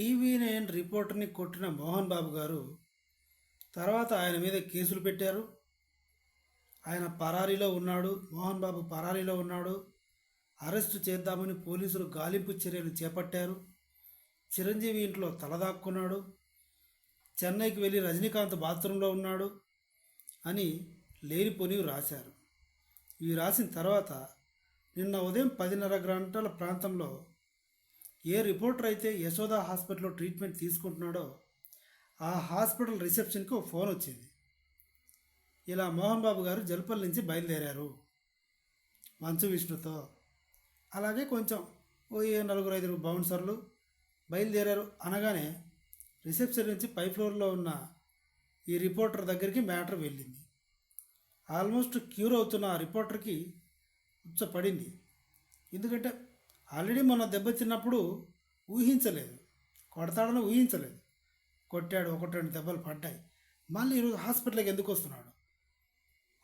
TV nine రిపోర్టర్ని కొట్టిన మోహన్ బాబు గారు తర్వాత ఆయన మీద కేసులు పెట్టారు. ఆయన పరారీలో ఉన్నాడు మోహన్ బాబు పరారీలో ఉన్నాడు. అరెస్టు చేద్దామని పోలీసులు గాలింపు చర్యలు చేపట్టారు. చిరంజీవి ఇంట్లో తలదాక్కున్నాడు చెన్నైకి వెళ్ళి రజనీకాంత్ బాత్రూంలో ఉన్నాడు అని లేనిపోనివి రాశారు. ఇవి రాసిన తర్వాత నిన్న ఉదయం పదిన్నర గంటల ప్రాంతంలో ఏ రిపోర్టర్ అయితే యశోద హాస్పిటల్లో ట్రీట్మెంట్ తీసుకుంటున్నాడో ఆ హాస్పిటల్ రిసెప్షన్కి ఒక ఫోన్ వచ్చింది. ఇలా మోహన్ బాబు గారు జల్పల్ నుంచి బయలుదేరారు మంచు విష్ణుతో. అలాగే కొంచెం ఓ ఏ నలుగురు ఐదుగురు బౌన్సర్లు బయలుదేరారు. అనగానే రిసెప్షన్ నుంచి పై ఫ్లోర్లో ఉన్న ఈ రిపోర్టర్ దగ్గరికి మ్యాటర్ వెళ్ళింది. ఆల్మోస్ట్ క్యూర్ అవుతున్న ఆ రిపోర్టర్కి ఉచ్చపడింది. ఎందుకంటే ఆల్రెడీ మొన్న దెబ్బతిన్నప్పుడు ఊహించలేదు. కొడతాడని ఊహించలేదు. కొట్టాడు ఒకటి రెండు దెబ్బలు పడ్డాయి. మళ్ళీ ఈరోజు హాస్పిటల్కి ఎందుకు వస్తున్నాడు?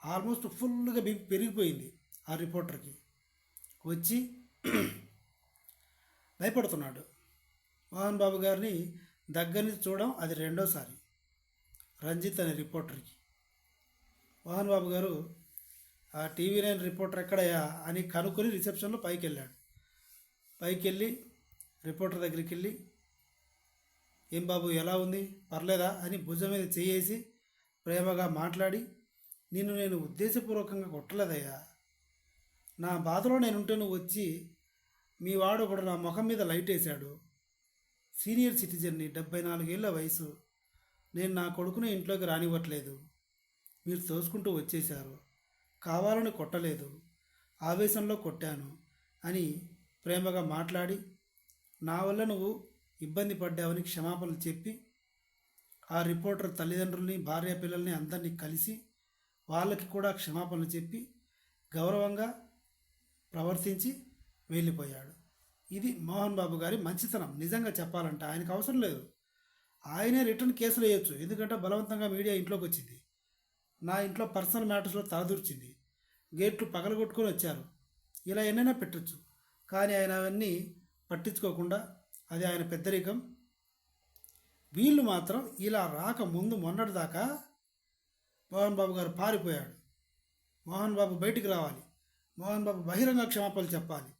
ఆల్మోస్ట్ ఫుల్గా పెరిగిపోయింది ఆ రిపోర్టర్కి. వచ్చి భయపడుతున్నాడు. మోహన్ బాబు గారిని దగ్గర నుంచి చూడడం అది రెండోసారి. రంజిత్ అనే రిపోర్టర్కి. మోహన్ బాబు గారు ఆ టీవీ నైన్ రిపోర్టర్ ఎక్కడయ్యా అని కనుక్కొని రిసెప్షన్లో పైకి వెళ్ళాడు పైకి వెళ్ళి రిపోర్టర్ దగ్గరికి వెళ్ళి ఏం బాబు ఎలా ఉంది? పర్లేదా? అని భుజం మీద చేయేసి ప్రేమగా మాట్లాడి నిన్ను నేను ఉద్దేశపూర్వకంగా కొట్టలేదయ్యా. నా బాధలో నేనుంటే నువ్వు వచ్చి మీ వాడు ఒకడు నా ముఖం మీద లైట్ వేశాడు. సీనియర్ సిటిజన్ని డెబ్బై నాలుగేళ్ళ వయసు. నేను నా కొడుకుని ఇంట్లోకి రానివ్వట్లేదు. మీరు తోసుకుంటూ వచ్చేశారు. కావాలని కొట్టలేదు. ఆవేశంలో కొట్టాను అని ప్రేమగా మాట్లాడి నా వల్ల నువ్వు ఇబ్బంది పడ్డావని క్షమాపణలు చెప్పి ఆ రిపోర్టర్ తల్లిదండ్రుల్ని భార్య పిల్లల్ని అందరినీ కలిసి వాళ్ళకి కూడా క్షమాపణలు చెప్పి గౌరవంగా ప్రవర్తించి వెళ్ళిపోయాడు. ఇది మోహన్ బాబు గారి మంచితనం. నిజంగా చెప్పాలంటే ఆయనకు అవసరం లేదు. ఆయనే రిటర్న్ కేసులు వేయొచ్చు. ఎందుకంటే బలవంతంగా మీడియా ఇంట్లోకి వచ్చింది. నా ఇంట్లో పర్సనల్ మ్యాటర్స్లో తలదూర్చింది. గేట్లు పగలగొట్టుకొని వచ్చారు. ఇలా ఎన్నైనా పెట్టొచ్చు. కానీ ఆయన అవన్నీ పట్టించుకోకుండా అది ఆయన పెద్దరికం. వీళ్ళు మాత్రం ఇలా రాక ముందు మొన్నటిదాకా మోహన్ బాబు గారు పారిపోయాడు. మోహన్ బాబు బయటికి రావాలి. మోహన్ బాబు బహిరంగ క్షమాపణలు చెప్పాలి.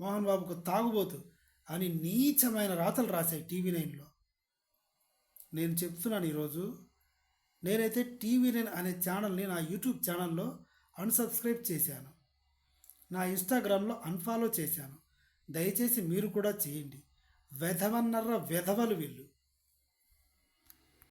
మోహన్ బాబుకు తాగుబోతు అని నీచమైన రాతలు రాశాయి టీవీ నైన్లో. నేను చెప్తున్నాను ఈరోజు నేనైతే టీవీ నైన్ అనే ఛానల్ని నా యూట్యూబ్ ఛానల్లో అన్సబ్స్క్రైబ్ చేశాను. నా ఇన్స్టాగ్రామ్లో అన్ఫాలో చేశాను. దయచేసి మీరు కూడా చేయండి. వెధవన్నర్ర వెధవలు వీళ్ళు.